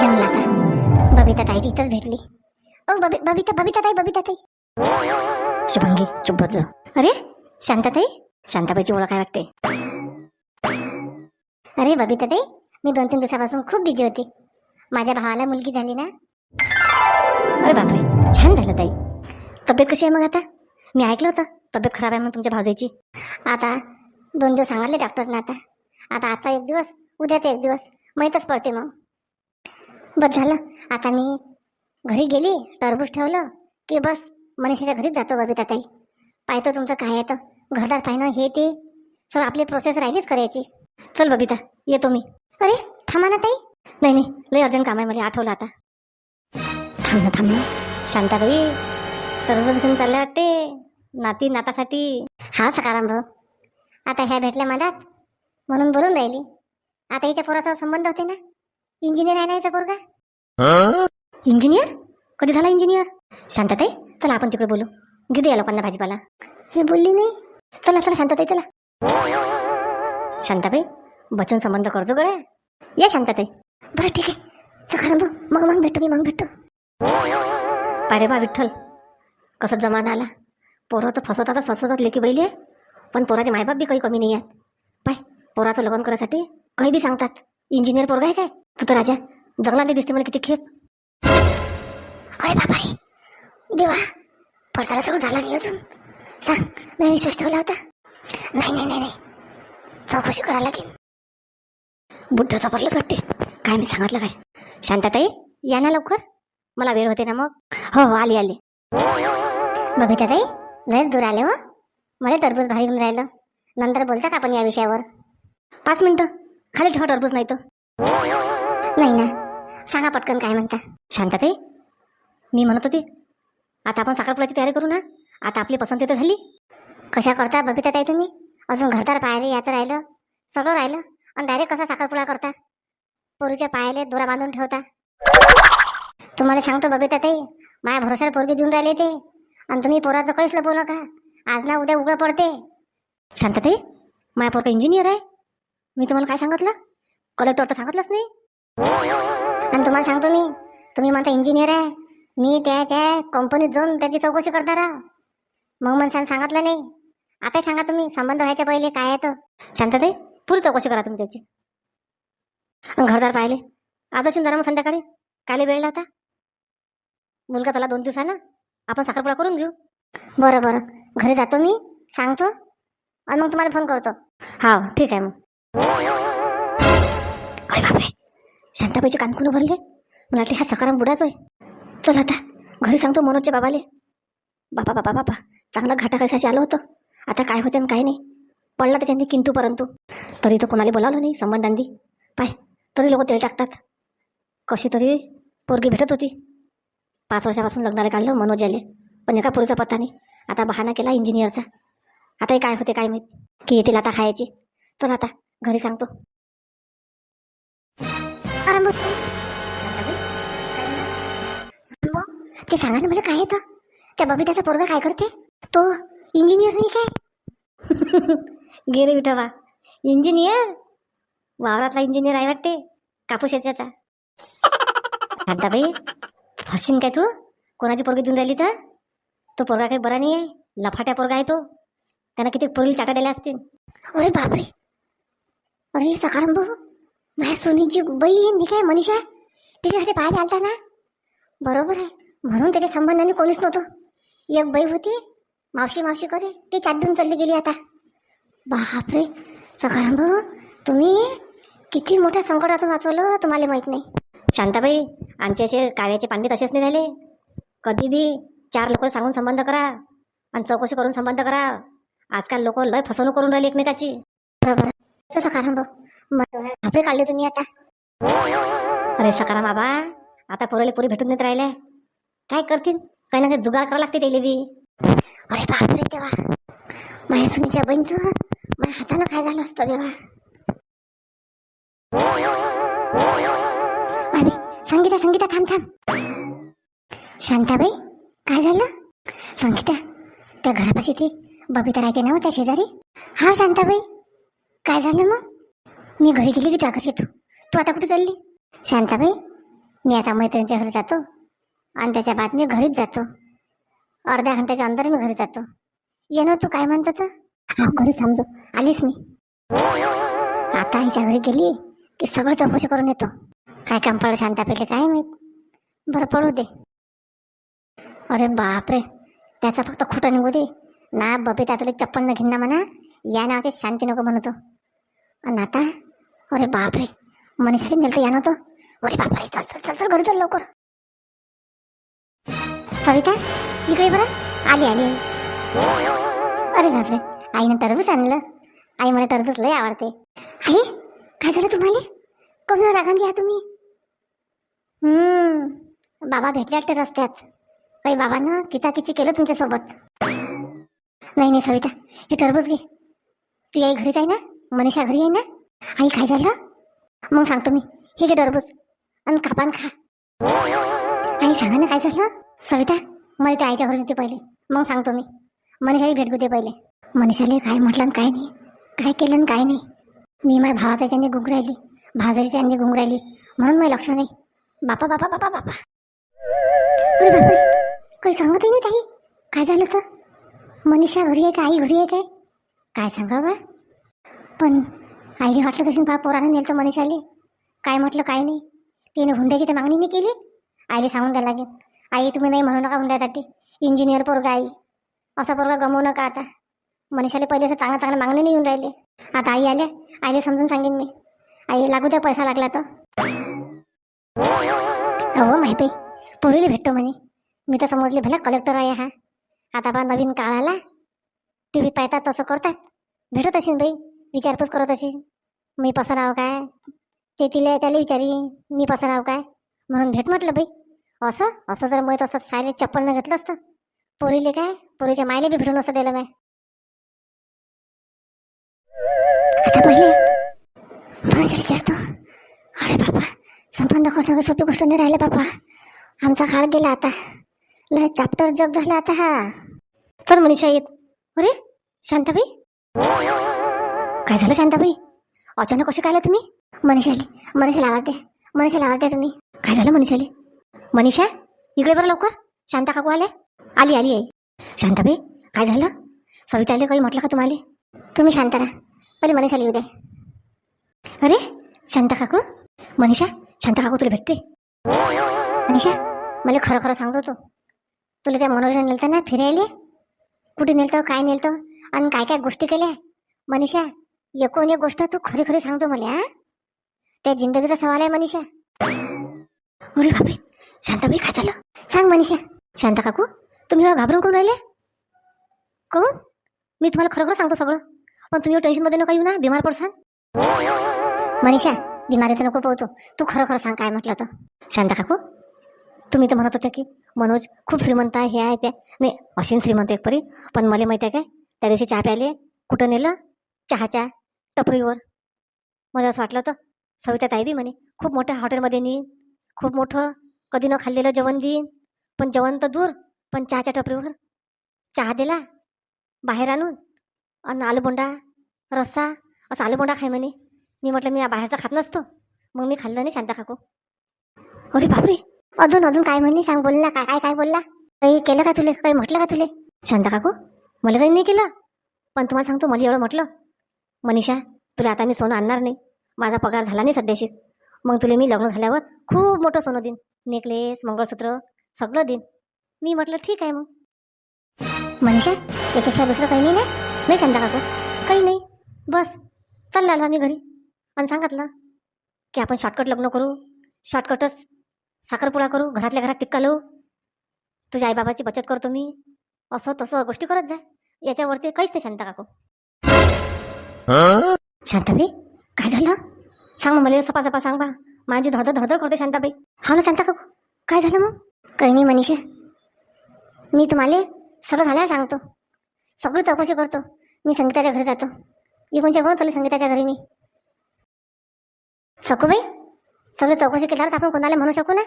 जमला आता बबिता ताई इथंच भेटली. ओ बबी बबिता बबिता ताई बबिता ताई. शुभांगी चुप बसलो अरे शांताताई शांताबाईची ओळख काय वाटते. अरे बबिता ताई मी दोन तीन दिवसापासून खूप बिझी होती. माझ्या भावाला मुलगी झाली ना? अरे बापरे छान झालं ताई. तब्येत कशी आहे मग आता? मी ऐकलं होतं तब्येत खराब आहे म्हणून तुमच्या भावजाईची आता दोन दिवस सांगितले डॉक्टरने आता. आता आता एक दिवस उद्याचा एक दिवस. माहीतच पडते मग. बस झालं. आता मी घरी गेली टरबूज ठेवलं की बस मनीषाच्या घरीच जातो बबिता ताई पाहतो तुमचं काय येतं घरदार पाहिणं हे ते. सर आपली प्रोसेस राहिलीच करायची. चल बबिता येतो मी. अरे थांबा ना ताई. नाही नाही लय अर्जंट काम आहे मला आठवलं आता. थांब ना थांब ना. शांताबाई टरबूज घेऊन चालले वाटते. नाती नातासाठी. हा सकाराम भाऊ. आता ह्या भेटल्या मधात. म्हणून बोलून राहिली. आता हिच्या पोराचा संबंध होते ना. इंजिनियर आहे ना हिचा पोरगा? इंजिनियर कधी झाला इंजिनियर शांतताई चला आपण तिकडे बोलू. घेऊ या लोकांना भाजीपाला. हे बोलली नाही. चला चला शांतताई चला. शांताबाई बचून संबंध करतो गड्या. या शांतताई. बरं ठीक आहे. सकाराम भाऊ मग मग भेटतो मी मग भेटतो पारे बा विठ्ठल. कसं जमाना आला. पोरं तर फसवतातच फसवतात लेकी बैली. आहे पण पोराचे मायबाप बी काही कमी नाही आहेत. पाय पोराचं लग्न करायसाठी काही बी सांगतात. इंजिनियर पोरगा आहे काय? तू तर राजा जगला नाही दिसते मला किती खेप. अरे बापा रे देवा पडसाला सगळं झालं नाही अजून. सांग मी विश्वास ठेवला होता. नाही नाही नाही नाही. चौकशी करायला लागेल. बुड्ढ चपरलंच वाटते. काय मी सांगितलं काय? शांताताई या ना लवकर. मला वेळ होते ना मग. हो हो आली आली. बबिता ताई लयच दूर आले हो. मला टरबूज भारी घेऊन राहिलं. नंतर बोलता का आपण या विषयावर. पाच मिनटं. खाली ठेवा टरबूज नाही तर नाही ना. सांगा पटकन काय म्हणता. शांतताई मी म्हणत होती आता आपण साखरपुड्याची तयारी करू ना. आता आपली पसंती तर झाली. कशा करता बबिता ताई तुम्ही? अजून घरदार पाहिले याचं राहिलं? सगळं राहिलं? आणि डायरेक्ट कसा साखरपुडा करता? पोरीच्या पायाले दोरा बांधून ठेवता. तुम्हाला सांगतो बबिता ताई माझ्या भरोशावर पोरगी देऊन राहिले ते. आणि तुम्ही पोराचं काहीच लपवू नका. आज ना उद्या उघडं पडते. शांतताई माझ्या पोरगा इंजिनियर आहे. मी तुम्हाला काय सांगितलं? कलेक्टर तर सांगितलंच नाही. आणि तुम्हाला सांगतो मी तुम्ही माझा इंजिनियर आहे मी त्याच्या कंपनीत जाऊन त्याची चौकशी करता राहा मग म्हणसान सांगितलं नाही. आता सांगा तुम्ही संबंध व्हायच्या पहिले काय आहे तर शांतताई पुरी चौकशी करा तुम्ही त्याची. घरदार पाहिले आज असून जरा मग संध्याकाळी. काले वेळ आता मुलगा त्याला दोन दिवसानं आपण साखरपुडा करून घेऊ. बरं बरं. घरी जातो मी सांगतो आणि मग तुम्हाला फोन करतो. हा ठीक आहे मग. अरे बापरे. शांताबाईचे कान भरले मला वाटते हा सकाराम बुडाच आहे चल आता घरी सांगतो मनोजच्या बाबाले. बाबा बाबा बापा चांगला घाटा खायसाठी आलं होतं? आता काय होते आणि काय नाही. पडला त्याच्यानी किंतू परंतु. तरी तो कोणाला बोलावलं नाही संबंधांनी पाय तरी लोक तेल टाकतात. कशी तरी पोरगी भेटत होती. पाच वर्षापासून लग्नाला काढलं मनोज याले पण एका पोरीचा पत्ता नाही. आता बहाणा केला इंजिनियरचा आता हे काय होते काय माहीत? की येतील आता खायची. चल आता घरी सांगतो. आराम बस. शांताबाई, काय झालं? सांग बुवा. ते सांगा ना मला काय येतं? त्या बबिताचा पोरगा काय करते? तो इंजिनियर नाही काय? गेले विठोबा. इंजिनियर वावरातला इंजिनियर आहे वाटते. कापूस याच्याचा. शांताबाई फशीन काय तू? कोणाची पोरगी देऊन राहिली तर? तो पोरगा काही बरा नाही आहे लफाट्या पोरगा आहे तो. त्यानं किती पोरील चाटा दिल्या असतील. अरे बापरे. अरे सकाराम भाऊ माझ्या सोनीची बहीण ही काय मनीषा। तिच्यासाठी पाहायला आलता ना? बरोबर आहे म्हणून त्याच्या संबंधाने कोणीच नव्हतं एक बाई होती मावशी मावशी करे। ती चाटून चालली गेली आता। बापरे सकाराम भाऊ तुम्ही किती मोठ्या संकटातून वाचवलं तुम्हाला माहीत नाही। शांताबाई आमचे असे काव्याचे पांडे तसेच नाही झाले कधी बी चार लोक सांगून संबंध करा आणि चौकशी करून संबंध करा। आजकाल लोक लय फसवणूक करून राहिली एकमेकाची। बरोबर. तर सकाराम भाऊ आपले काढले तुम्ही आता? अरे सकाराम बाबा आता पोरले पोरी भेटून देत राहिले. काय करतील? काही ना काही जुगाड करावं लागते त्याला बी. अरे बापरे तेव्हा माझ्या सुनीच्या बहीणचं माझ्या हातानं काय झालं असतं तेव्हा अरे संगीता संगीता थांब थांब. शांताबाई काय झालं? संगीता त्या घरापाशी ते बबिता राहते ना हो त्या शेजारी? हा शांताबाई काय झालं मग? मी घरी गेली की तुझ्या येतो. तू आता कुठे चालली? शांताबाई मी आता मैत्रिणीच्या घरी जातो. आणि त्याच्या बाद मी घरीच जातो. अर्ध्या घंट्याच्या अंदर मी घरी जातो. ये ना तू काय म्हणतो तर? घरी समजू आलीस मी. आता हिच्या घरी गेली की सगळं चौकशी करून येतो. काय काम पडलं शांता काय माहीत? बरं पडू दे. अरे बापरे त्याचा फक्त खोटं निघू दे. ना बबे त्या चप्पल न घेईन ना म्हणा या नावाचे शांती नको म्हणतो. आणि आता अरे बापरे. मनीषाने नेलं या या नव्हतं? अरे बापरे चल चल चल चल घरी चल लवकर. सविता इकडे बरं. आली आली. अरे बापरे आईनं टरबूज आणलं. आई मला टरबूज लय आवडते. आई काय झालं तुम्हाला? कोण रागान घ्या तुम्ही? हम्म बाबा भेटले वाटते रस्त्यात. काही बाबानं किचाकिची केलं तुमच्यासोबत. नाही नाही सविता हे टरबूज घे. तू आई घरीच आहे ना? मनीषा घरी आहे ना? आई काय झालं? मग सांगतो मी. हे घे टरबूज. आणि कापान खा. आई सांगा ना काय झालं? सविता मला त्या आईच्या घरी येते पहिले. मग सांगतो मी. मनीषाला भेट दे पहिले. मनीषाला काय म्हटलं आणि काय नाही. काय केलं आणि काय नाही. मी माझ्या भावाचा याच्याने गुंग राहिली भाजारीच्या यांनी गुंग राहिली म्हणून मला लक्ष नाही. बापा बापा बापा बापा. अरे बापरे काही सांगतही नाही काही काय झालं तर? मनीषा घरी आहे का? आई घरी आहे काय? काय सांगा बा पण आईने वाटलं तशी पहा पोरानं नेलं तर मनीषाले. काय म्हटलं काय नाही. तिने हुंड्याची तर मागणी नाही केली. आईले सांगून द्यायला लागेल. आई तुम्ही नाही म्हणू नका हुंड्यासाठी. इंजिनियर पोरगा आई असा पोरगा गमवू नका आता. मनीषाला पहिले असं चांगलं चांगलं मागणी नाही येऊन राहिले. आता आई आल्या. आईले समजून सांगेन मी. आई लागू द्या पैसा लागला तर. हो माहिती पोरीला भेटतो म्हणे. मी तर समजले भला कलेक्टर आहे हा. आता बा नवीन काळाला. टी व्हीत पाहतात तसं करतात. भेटत असेल बाई. विचारपूस करत अशी मी पसराव काय? ते तिला त्याला विचारी मी पसराव काय? म्हणून भेट म्हटलं बाई. असं? असं जर माहीत असं सायले चप्पल न घेतलं असतं? पोरीले काय? पोरीच्या मायले बी भेटून असं दिलं मी आता पहिले मनाच्या विचारतो अरे बापा संबंध करणं सोपी गोष्ट नाही राहिले बापा. आमचा काळ गेला आता. लय चॅप्टर जग झाला आता हा. चल मनीषा येत अरे शांताबाई. काय झालं शांताबाई? अचानक कसे काय आला तुम्ही? मनीषाले मनीषाला आवाज द्या मनीषाला आवाज द्या तुम्ही. काय झालं मनीषाले? मनीषा इकडे बरं लवकर. शांता काकू आल्या? आली आली आई. शांताबाई काय झालं? सविताले काही म्हटलं का तुम्हाला? तुम्ही शांत राहा. पहिले मनीषाला येऊ द्या अरे शांता काकू? मनीषा शांता काकू तुला भेटते? मनीषा मला खरं खरं सांगतो तू. तुला त्या मनोरंजन नेलतं ना फिरायले? कुठे नेलतं काय नेलतं? आणि काय काय गोष्टी केल्या? मनीषा एकूण एक गोष्ट तू खरी खरी सांगतो मला हा? त्या जिंदगीचा सवाल आहे मनीषा. अरे बापरे शांताबाई काय झालं सांग मनीषा. शांता काकू तुम्ही घाबरून कोण राहिले? कोण मी तुम्हाला खरोखर सांगतो सगळं. पण तुम्ही टेन्शनमध्ये नका येऊ ना बिमार पडसान. मनीषा बिमारीचं नको पोहतो तू. खरं खरं सांग काय म्हटलं तर शांता काकू तुम्ही तर म्हणत होत्या की मनोज खूप श्रीमंत आहे हे आहे ते. नाही अशीन श्रीमंत एक परी पण मला माहिती आहे काय? त्या दिवशी चहा प्याले कुठं नेलं? चहाच्या टपरीवर. मला असं वाटलं तर सविता ताई बी म्हणे खूप मोठ्या हॉटेलमध्ये नेईन खूप मोठं कधी न खाल्लेलं जेवण देईन पण जेवण तर दूर पण चहाच्या टपरीवर. चहा दिला बाहेर आणून आणि आलूबोंडा रस्सा असं आलूबोंडा खाय म्हणे. मी म्हटलं मी बाहेरचा खात नसतो मग मी खाल्लं नाही शांता काकू अरे बापरे! अजून अजून काय म्हणे? सांग बोलला काय काय काय बोलला? काही केलं का तुले? काही म्हटलं का तुले? शांता काकू मला काही नाही केलं. पण तुम्हाला सांगतो मला एवढं म्हटलं. मनीषा तुला आता मी सोनं आणणार नाही. माझा पगार झाला नाही सध्याशी मग तुला मी लग्न झाल्यावर खूप मोठं सोनं देईन. नेकलेस मंगळसूत्र सगळं देईन. मी म्हटलं ठीक आहे मग. मनीषा याच्याशिवाय दुसरं काही नाही ना? नाही शांता काकू. काही नाही. बस. चालला आलो आम्ही घरी. आणि सांगितलं की आपण शॉर्टकट लग्न करू. शॉर्टकटच साखरपुडा करू. घरातल्या घरात टिक्का लावू. तुझ्या आईबाबाची बचत करतो मी. असं तसं गोष्टी करत जा. याच्यावरती काहीच नाही शांता काकू. शांताबाई काय झालं? सांग मला सपा सपा सांग बा. माझी धडधड धडधड करते शांताबाई. हा ना शांता काकू काय झालं मग? काही नाही मनीषा. मी तुम्हाला सगळं झाल्यावर सांगतो. सगळी चौकशी करतो. मी संगीताच्या घरी जातो. इकडूनच्या कोण चालू संगीताच्या घरी मी. सकूबाई सगळी चौकशी केल्यावर आपण कोणाला म्हणू शकू ना?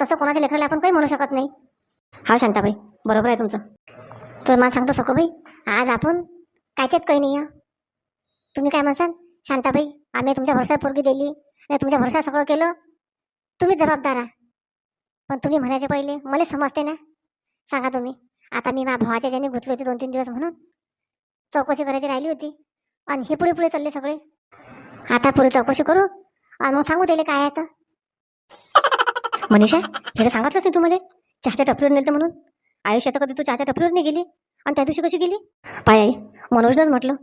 तसं कोणाच्या लेकराला आपण काही म्हणू शकत नाही. हा शांताबाई बरोबर आहे तुमचं. तर मला सांगतो सकूबाई आज आपण कायच्यात काही नाही आहे तुम्ही काय म्हणसान? शांताबाई आम्ही तुमच्या भरोशावर पोरगी दिली आणि तुमच्या भरसा सगळं केलं. तुम्ही जबाबदार आहात. पण तुम्ही म्हणायचे पहिले मला समजते ना. सांगा तुम्ही आता मी माझ्या भावाच्या ज्याने गुंतली होती दोन तीन दिवस म्हणून चौकशी करायची राहिली होती. आणि हे पुढे पुढे चालले सगळे. आता पुढे चौकशी करू आणि मग सांगू त्याला काय आहे तर मनीषा हे तर सांगितलंच नाही तू मला? चहाच्या टपरीवर नेलं म्हणून. आयुष्यात कधी तू चहाच्या टपरीवर नाही गेली? आणि त्या दिवशी कशी गेली? पाय आई मनोजनंच म्हटलं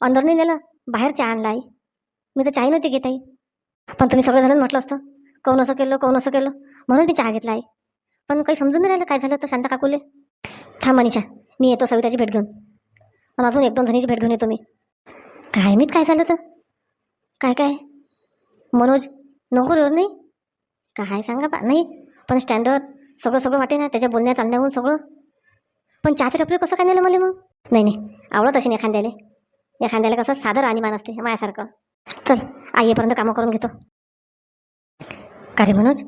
अंदर नाही नेलं बाहेर चहा आणला आई. मी तर चाही नव्हती घेत आई. पण तुम्ही सगळेजणच म्हटलं असतं कोण असं केलं कोण असं केलं म्हणून मी चहा घेतला आई. पण काही समजून नाही राहिलं काय झालं तर शांता काकूले. थांब मनीषा मी येतो सविताची भेट घेऊन. आणि अजून एक दोन जणीची भेट घेऊन येतो मी. काय मीत काय झालं तर? काय काय? मनोज नोकरीवर नाही. काय सांगा बा नाही. पण स्टँडवर सगळं सगळं वाटे ना त्याच्या बोलण्या चालण्याहून सगळं. पण चहाच्या टपरी कसं काय नेलं मला मग? नाही नाही. आवडत असेल एखाद्याला. एखाद्याला कसं साधं राणीमान असते माझ्यासारखं. चल आई येपर्यंत कामं करून घेतो. का रे मनोज?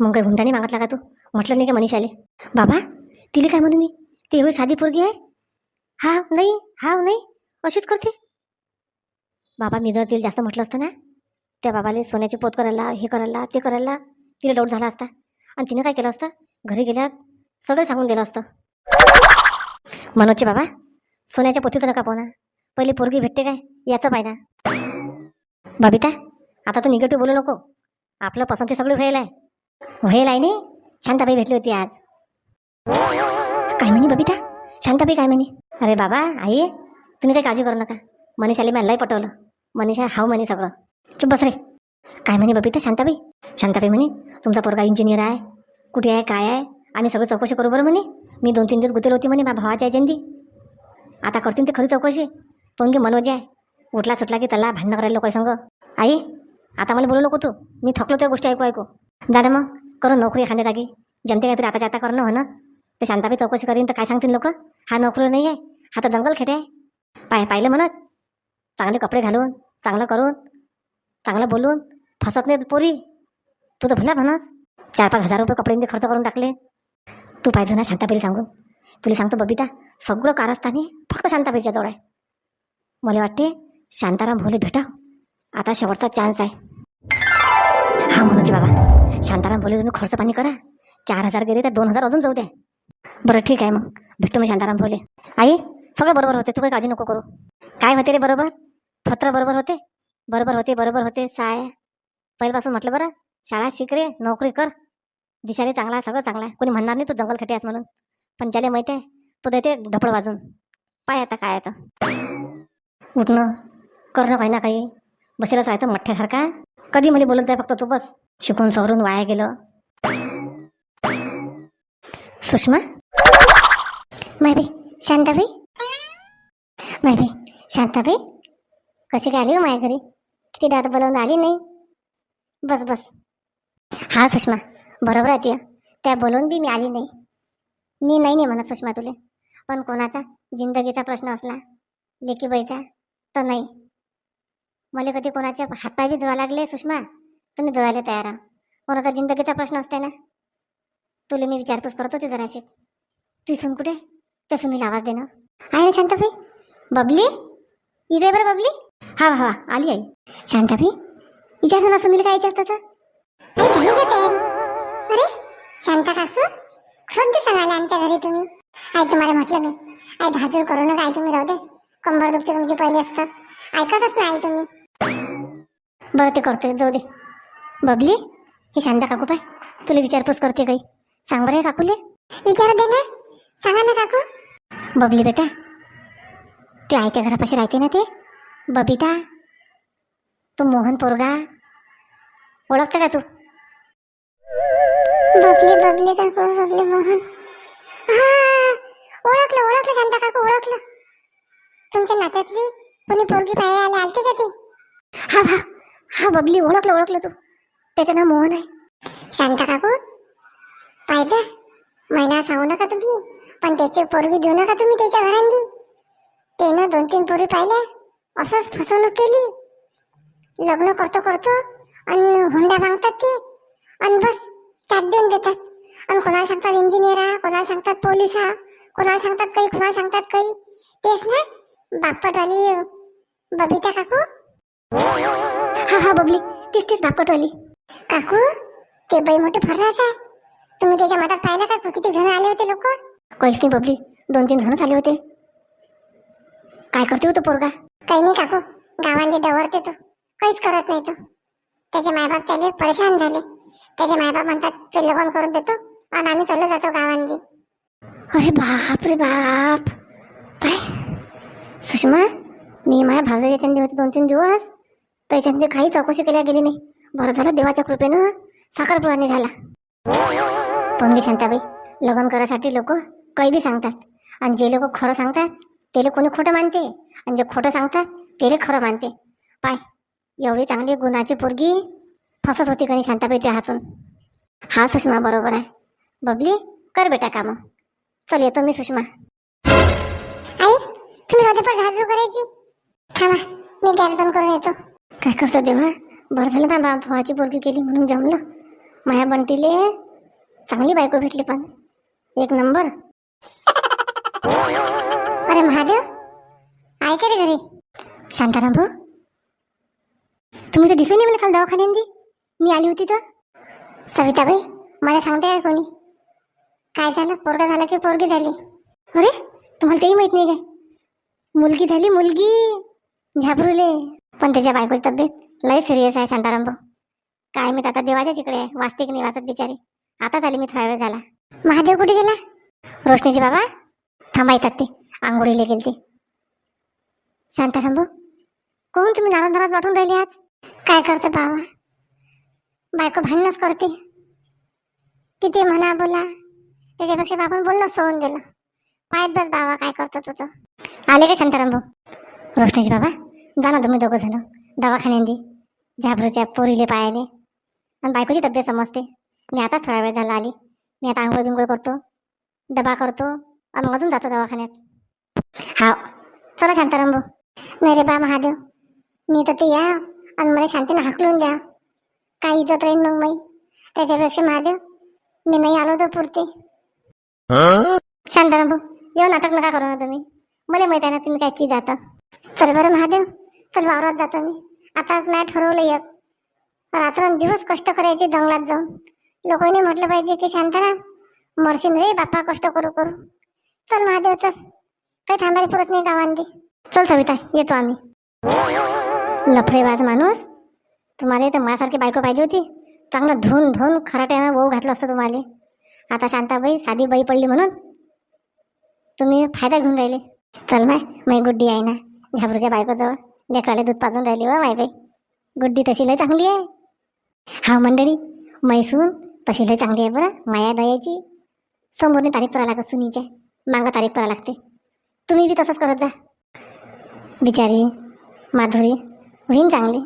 मग काही हुंडाने मागतला का तू? म्हटलं नाही का मनीषाले? बाबा तिला काय म्हणू मी? ती एवढी साधी पोरगी आहे? हा नाही हा नाही अशीच करते. बाबा मी जर तिला जास्त म्हटलं असतं ना त्या बाबाले सोन्याची पोत करायला हे करायला ते करायला तिला डाऊट झाला असता. आणि तिने काय केलं असतं? घरी गेल्यावर सगळं सांगून दिलं असतं. मनोजचे बाबा सोन्याच्या पोतीचं नका पाहू पहिली पोरगी भेटते काय? याचं पाहिजे ना बबिता आता तू निगेटिव्ह बोलू नको. आपलं पसंती सगळी व्हायला आहे. व्हायला आहे नाही शांताबाई भेटली होती आज. काय म्हणे बबिता? शांताबाई काय म्हणे? अरे बाबा आई तुम्ही काही काळजी करू नका. मनीषाला मॅनलाही पटवलं. मनीषा हाव म्हणे सगळं. चुप बस रे. काय म्हणे बबिता शांताबाई? शांताबाई म्हणे तुमचा पोरगा इंजिनियर आहे. कुठे आहे काय आहे? आणि सगळं चौकशी करू बरं म्हणे. मी दोन तीन दिवस गुतेल होती म्हणे माझ्या भावाच्या एजंदी आता करतील ते खरी चौकशी. पण की मनोज आहे. उठला सुटला की त्याला भांडणं करायला लोक संग. आई आता मला बोलू नको तू. मी थकलो त्या गोष्टी ऐकू ऐकू. दादा मग करू नोकरी एखाद्या जागी. जमते काहीतरी आता जाता करणं म्हणा ते शांताबाई चौकशी करीन तर काय सांगतील लोक? हा नोकरी नाही आहे हा तर जंगल खेटे आहे. पाय पाहिलं म्हणच चांगले कपडे घालून चांगलं करून चांगलं बोलून फसत नाही पोरी. तू तर भला म्हणस चार पाच हजार रुपये कपड्यांचे खर्च करून टाकले. तू पाहिजे ना शांताबाईला सांगून. तुला सांगतो बबिता सगळं कारस्थानी फक्त शांताबाईच्या जवळ आहे मला वाटते शांताराम भोले भेटा. आता शेवटचा चान्स आहे. हा मनोजी बाबा. शांताराम भोले तुम्ही खर्च पाणी करा. चार हजार गेले तर दोन हजार अजून जाऊ द्या बरं ठीक आहे मग. भेटतो मी शांताराम भोले. आई सगळं बरोबर होते. तू काही काळजी नको करू. काय होते रे बरोबर? पत्र बरोबर होते? बरोबर होते बरोबर होते. साय. पहिल्यापासून म्हटलं बरं. शाळा शिक रे नोकरी कर. दिशाने चांगला आहे सगळं चांगला आहे. कोणी म्हणणार नाही तू जंगल खटे आहेस म्हणून. पण ज्याला माहिती आहे तो देते ढपळ वाजून. पाय आता काय आता. उठणं करणं काही ना काही. बसेलच राहतं मठ्ठ्यासारखा. कधी मध्ये बोलत जाय फक्त तू बस. शिकून सवरून वाया गेलं. सुषमा? मायबी शांताबाई? मायबी शांताबाई? कशी काय आली हो माझ्या घरी? किती दात बोलावून आली नाही? बस बस. हा सुषमा बरोबर आहे ती. त्या बोलवून बी मी आली नाही. मी नाही नाही म्हणत सुषमा तुले. पण कोणाचा? जिंदगीचा प्रश्न असला. लेकी बैठा तर नाही. मला कधी कोणाच्या हातपाय बी लागले सुषमा. तुम्ही जुळायला तयार आहे. कोणाचा जिंदगीचा प्रश्न असते ना. तुला मी विचारपूस करत होते जराशी. तू इथून कुठे? त्या सुनील आवाज देणं आहे ना शांताबाई? बबली? इकडे बरं बबली. हा हा आली आई. शांताबाई विचार ना सुनील काय विचारत होता झाली का तयारी? अरे शांता काकू खूप दिवसांनी आले आमच्या घरी तुम्ही. आई तुम्हाला म्हटलं मी. आई धाजूर करू नका आई तुम्ही राहू दे. कंबर दुखते तुमची पहिले असतं. ऐकतच नाही आई तुम्ही. बरं ते करते जाऊ दे. बबली हे शांता काकू पाय. तुला विचारपूस करते काही. सांग बरं हे काकूले. विचार दे ना. सांगा ना काकू. बबली बेटा ते आईच्या घरापाशी राहते ना ते? बबिता तो मोहन पोरगा. ओळखतं का तू? बबली बबली काकू बबली मोहन. हा ओळखलं ओळखलं शांता काकू ओळखलं. तुमच्या नात्यातली कोणी पोरगी पाहायला आलती का ती? हा हा हा बबली ओळखलं ओळखलं तू. त्याचं नाव मोहन आहे. शांता काकू पाहिजे महिना सांगू नका तुम्ही पण त्याची पोरगी देऊ नका तुम्ही त्याच्या घरांनी. त्यानं दोन तीन पोरी पाहिल्या असंच फसवणूक केली. लग्न करतो करतो आणि हुंडा मागतात ते आणि बस चाट देऊन देतात. आणि कोणाला सांगतात इंजिनियर हा कोणाला सांगतात पोलीस हा कोणाला सांगतात काही कोणाला सांगतात काही. तेच ना बापटवाली बबिता काकू? हा हा बबली. तीच तीच बापटवाली. काकू ते बाई मोठे फर्राच आहे. तुम्ही त्याच्या मठात पाहिलं का? किती जण आले होते लोक? काहीच नाही बबली. दोन तीन जणच आले होते. काय करते होतो पोरगा? काही नाही काकू. गावांनी डवरते तो. काहीच करत नाही तो. त्याचे मायबाप त्याले परेशान झाले. त्याचे मायबाप म्हणतात ते लग्न करून देतो आणि आम्ही चाललो जातो गावांनी. अरे बाप रे बाप. काय सुषमा मी माझ्या भावजाच्या चंदी होते दोन तीन दिवस त्याच्यामध्ये काही चौकशी केल्या गेली नाही. बरं झालं देवाच्या कृपेनं साखरपुडा झाला. पण शांताबाई लग्न करायसाठी लोक काही बी सांगतात. आणि जे लोक खरं सांगतात त्याला कोणी खोटं मानते. आणि जे खोटं सांगतात त्याला खरं मानते. पाय एवढी चांगली गुणाची पोरगी फसत होती कणी शांताबाई त्या हातून. हा सुषमा बरोबर आहे. बबली कर बेटा कामं. चल येतो मी सुषमा तुम्ही होते पण झाजू करायची थांबा मी गॅस बंद करून येतो. काय करतो देवा? बरं झालं ना बा भावाची पोरगी केली म्हणून जमलं. माया बंटीले चांगली बायको भेटली पण. एक नंबर. अरे महादेव ऐका रे घरी? शांताराम भाऊ तुम्ही तर दिसले नाही मला काल दवाखान्यात मी आली होती तर. सविताबाई मला सांगते का कोणी काय झालं? पोरगा झाला की पोरगी झाली? अरे तुम्हाला तेही माहीत नाही काय? मुलगी झाली मुलगी. झापरुले पण त्याच्या बायकोची तब्येत लय सिरियस आहे शांताराम भाऊ. काय मी आता देवाच्याच इकडे आहे वाचते की नाही वाचत बिचारी. आता झाली मी थोडा वेळ झाला. महादेव कुठे गेला? रोशनीचे बाबा? थांबा येतात ते आंघोळीला गेले ते शांताराम भाऊ कोण तुम्ही नाराज नाराज वाटून राहिले आज? काय करते बाबा? बायको भांडणच करते. किती म्हणा बोला त्याच्यापेक्षा बाबा बोलणं सोडून दिलं. पाहत बस बाबा काय करतो तू तर आले का शांताराम भाऊ रोशनीचे बाबा जा ना तुम्ही दोघं जण. दवाखान्यात झाबरूच्या पोरीले पायाले. आणि बायकोची तब्येत समजते. मी आता थोडा वेळ झाला आली. मी आता आंघोळ बिंघोळ करतो. डबा करतो. आणि मग अजून जातो दवाखान्यात. हा चला शांताराम भाऊ नाही रे बा महादेव मी तर ते या. आणि मला शांतीनं हाकलून द्या. काय इज्जत राहील मग मी त्याच्यापेक्षा महादेव मी नाही आलो तर पुरते. शांताराम भाऊ येऊ नाटक नका करू ना तुम्ही. मला मैदानात आहे ना तुम्ही काय चीज आता. चल बरं महादेव चल वावरात जातो मी. आताच मॅ ठरवलं एक. रात्रंदिवस कष्ट करायचे जंगलात जाऊन. लोकांनी म्हटलं पाहिजे की शांताराम मरशील रे बाप्पा कष्ट करू करू. चल महादेव चल. काही थांबायला पुरत नाही गावांनी. चल सविता येतो आम्ही. लफडेबाज माणूस. तुम्हाला तर माझ्यासारखी बायको पाहिजे होती. चांगलं धुवून धुवून खराट्यानं वहू घातलं असतं तुम्हाला. आता शांताबाई साधी बाई पडली म्हणून. तुम्ही फायदा घेऊन राहिले. चल माय मै गुड्डी आहे ना झाबरूच्या बायकोजवळ लेकराला दूध पाजून राहिली व माय बाई. गुड्डी तशी लय चांगली आहे. हा मंडळी मैसून तशी लय चांगली आहे बरं माया दयाची. समोरने तारीख करावं लागत सुनीच्या मागं तारीख करावं लागते. तुम्ही बी तसंच करत जा. बिचारी माधुरी होईन चांगली.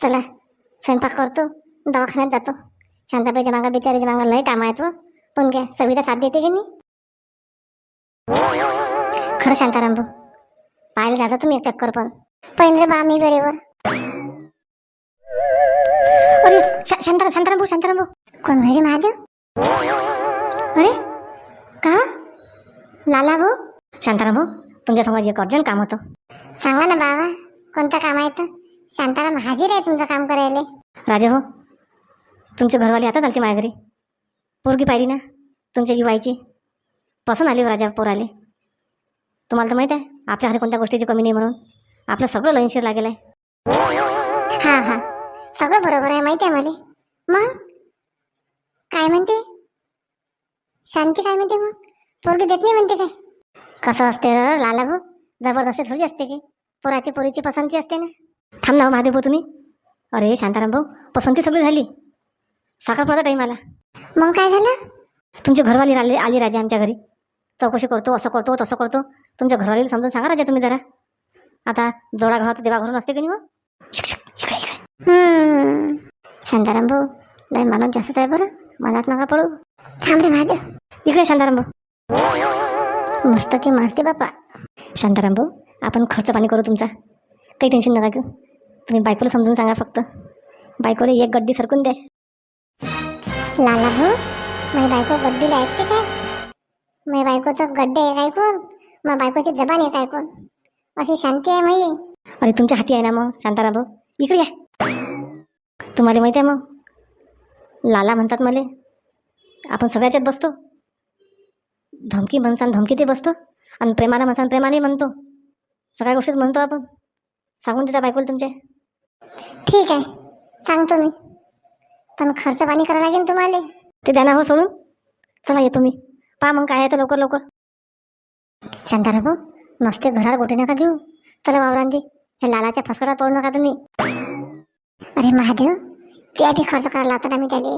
चला स्वयंपाक करतो दवाखान्यात जातो. शांताबाईच्या मागं बिचारीच्या मागं लय काम आहेत व. पण काय सविता साथ देते की नाही? खरं शांताराम भाऊ. पाहिलं जाता तुम्ही चक्कर पण. पण रे बा मी बरोबर अरे शा- शांताराम शांताराम भाऊ शांताराम भाऊ. कोण घरी महादेव? अरे का? लाला भाऊ? शांताराम भाऊ. तुमच्यासमोर एक अर्जंट काम होतं. सांगा ना बाबा कोणतं काम आहे तर शांताराम हाजीर आहे तुमचं काम करायला. राजा हो तुमचे घरवाले आता चालते माझ्या घरी. पोरगी पाहिली ना तुमच्या जीवायची पसंत आली हो राजा पोराले. तुम्हाला तर माहीत आहे आपल्या घरी कोणत्या गोष्टीची कमी नाही म्हणून. आपलं सगळं लयनशीर लागेल आहे. हा हा. सगळं बरोबर आहे माहिती आहे मला. मग? काय म्हणते? शांती काय म्हणते मग? पोरगी देत नाही म्हणते काय? कसं असते र लाला भाऊ? जबरदस्ती थोडी असते की? पोराची पोरीची पसंती असते ना. थांब ना हो महादेव भाऊ तुम्ही. अरे शांताराम भाऊ पसंती सगळी झाली. साखरपुडाचा टाईम आला. मग काय झालं? तुमची घरवाली आली आली राजा आमच्या घरी. चौकशी करतो असं करतो तसं करतो. तुमच्या घरवालीला समजून सांगा राजा तुम्ही जरा. आता जोडा घरात देवा घरून असते की नाही शांताराम भाऊ लय माणूस जास्तच आहे बरं. मनात नका पडू. थांब रे महादेव. इकडे शांताराम भाऊ. मस्त की मारते बापा. शांताराम भाऊ आपण खर्च पाणी करू तुमचा. काही टेन्शन नका घेऊ. तुम्ही बायकोला समजून सांगा फक्त. बायकोला एक गड्डी सरकून द्या लाला भाऊ माझी बायको गड्डीला ऐकते माझ्या बायकोचं गड्डे एक ऐकून मग बायकोची जबान एक ऐकून अशी शांती आहे माही अरे तुमच्या हाती आहे ना मग शांताराम भाऊ? इकडे या. तुम्हाला माहिती आहे मग? लाला म्हणतात मला आपण सगळ्याच्यात बसतो. धमकी म्हणसान धमकी ते बसतो आणि प्रेमाला म्हणसान प्रेमाने म्हणतो. सगळ्या गोष्टीत म्हणतो आपण. सांगून देता बायकोला तुमच्या ठीक आहे सांगतो मी. पण खर्च पाणी करावं लागेल तुम्हाला. ते द्या ना हो सोडून. चला येतो मी पहा मग काय आहे तर लवकर लवकर? शांतारा भाऊ मस्त घरात गोटे नका घेऊ. चला वावरांदी हे लालाच्या फसकडात पडू नका तुम्ही. अरे महादेव ते आधी खर्च करायला लावतात आम्ही त्याले.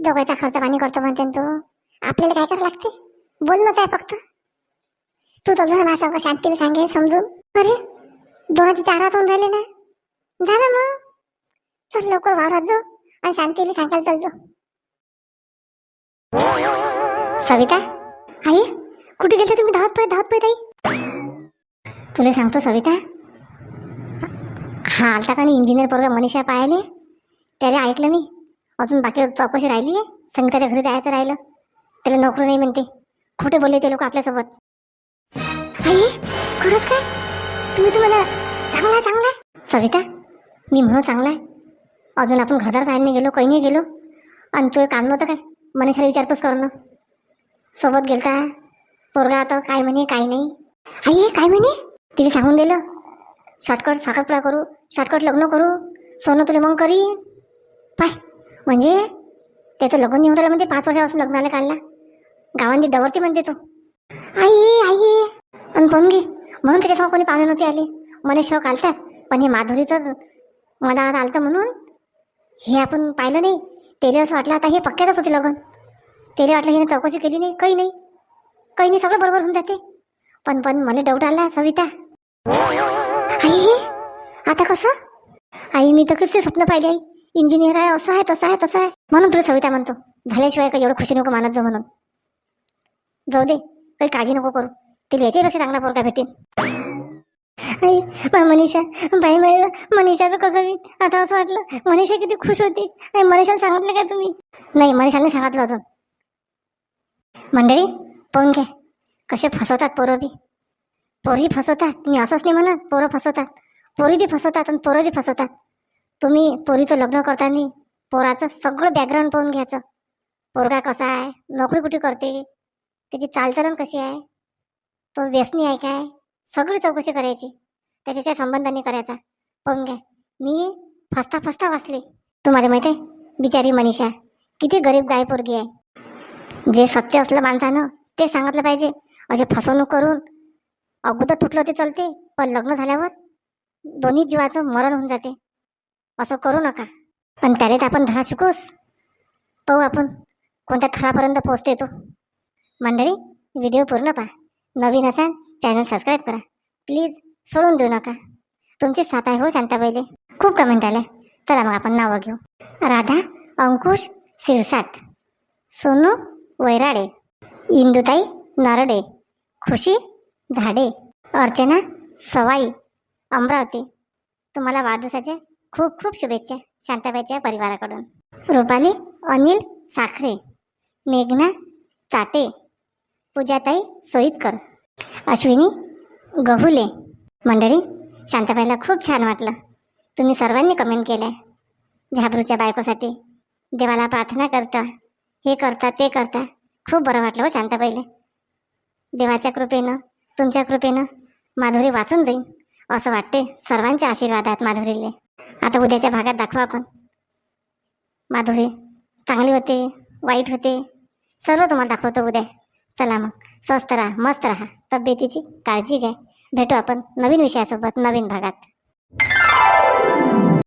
दोघांचा खर्च पाणी करतो म्हणते ना तू. आपल्याला काय करावं लागते? बोलणंच आहे फक्त. तू तर जर माझं संग शांतीला सांगे समजून. अरे दोघांचे चार हात होऊन राहिले ना. झालं मग. चल लवकर वावरात जाऊ आणि शांतीला सांगायला चल जाऊ सविता आई कुठे गेले तुम्ही? धावत पाय धावत पाय ताई. तुला सांगतो सविता. हा आलता का नाही इंजिनियर पोरगा मनीषा पायाले त्याला ऐकलं मी. अजून बाकी चौकशी राहिली आहे संगीताच्या घरी जायचं राहिलं. त्याला नोकरी नाही म्हणते. खोटे बोलले ते लोक आपल्यासोबत. आई खरंच काय? तुम्ही तुम्हाला चांगला आहे, चांगला. आहे. सविता मी म्हणू चांगला आहे. अजून आपण घरदार पाहायला नाही गेलो काही नाही गेलो. आणि तो काम नव्हतं काय? मनीषाला विचारपूस करणं. सोबत गेलता. पोरगा आता काय म्हणे काय नाही. आई हे काय म्हणे? तिने सांगून दिलं. शॉर्टकट साखरपुडा करू. शॉर्टकट लग्न करू. सोनं तुला मग करी पाय. म्हणजे? त्याचं लग्न निवडायला राहिलं म्हणते पाच वर्षापासून लग्नाला काढला. गावांची डवरती म्हणते तो. आई आई. आणि पण घे. म्हणून त्याच्यासमोर कोणी पाहुणे नव्हते आले. मला शौक आलताच. पण हे माधुरीचं मनात आलतं म्हणून. हे आपण पाहिलं नाही. त्याला असं वाटलं आता हे पक्क्यातच होते लग्न. त्याला वाटलं हिने चौकशी केली नाही काही नाही. काही नाही सगळं बरोबर होऊन जाते. पण पण मला डाऊट आला सविता. आई आता कसं? आई मी तर कसे स्वप्न पाहिले आई. इंजिनियर आहे असं आहे तसं आहे तसं आहे. म्हणून तुला सविता म्हणतो. झाल्याशिवाय काही एवढं खुशी नको मानत जाऊ म्हणून. जाऊ दे काही काळजी नको करू. ते याच्यापेक्षा चांगला पोरगा भेटेल आई बाय मनीषा बाई बाई मनीषाचं कसं मी आता असं वाटलं मनीषा किती खुश होती. आई मनीषाला सांगितलं काय तुम्ही? नाही मनीषाला सांगितलं होतं मंडळी पाहून घ्या कसे फसवतात पोरं बी. पोरी फसवतात. तुम्ही असंच नाही म्हणत पोरं फसवतात. पोरी बी फसवतात आणि पोरं बी फसवतात. तुम्ही पोरीचं लग्न करताना पोराचं सगळं बॅकग्राऊंड पाहून घ्यायचं. पोरगा कसा आहे? नोकरी कुठे करते. त्याची चालचलन कशी आहे? तो व्यसनी आहे काय? सगळी चौकशी करायची. त्याच्याच्या संबंधाने करायचा. पाहून घ्या. मी फसता फसता वाचले. तुम्हाला माहिती आहे बिचारी मनीषा किती गरीब गाय पोरगी आहे. जे सत्य असलं माणसानं ते सांगितलं पाहिजे. असे फसवणूक करून अगोदर तुटलं ते चालते पण लग्न झाल्यावर दोन्ही जीवाचं मरण होऊन जाते. असं करू नका. पण त्याला तर आपण धडा शिकूस. पाहू आपण कोणत्या थरापर्यंत पोहोचते तो. मंडळी व्हिडिओ पूर्ण पहा. नवीन असाल चॅनल सबस्क्राईब करा. प्लीज सोडून देऊ नका. तुमची साथ आहे हो शांताबाईले. खूप कमेंट आल्या. चला मग आपण नावं घेऊ. राधा अंकुश सिरसाट सोनू वैराडे इंदुताई नारडे खुशी झाडे अर्चना सवाई अमरावती. तुम्हाला वाढदिवसाचे खूप खूप शुभेच्छा शांताबाईच्या परिवाराकडून. रुपाली अनिल साखरे मेघना चाटे पूजाताई सोईतकर अश्विनी गहुले. मंडळी शांताबाईला खूप छान वाटलं. तुम्ही सर्वांनी कमेंट केलं झाबरूच्या बायकोसाठी देवाला प्रार्थना करता. हे करता ते करता. खूप बरं वाटलं हो शांताबाईला देवाच्या कृपेनं तुमच्या कृपेनं माधुरी वाचून जाईन असं वाटते सर्वांचे आशीर्वाद आहेत माधुरीले. आता उद्याच्या भागात दाखवू आपण. माधुरी चांगली होते वाईट होते सर्व तुम्हाला दाखवतो उद्या. चला मग स्वस्त राहा मस्त राहा. तब्येतीची काळजी घ्या. भेटू आपण नवीन विषयासोबत नवीन भागात.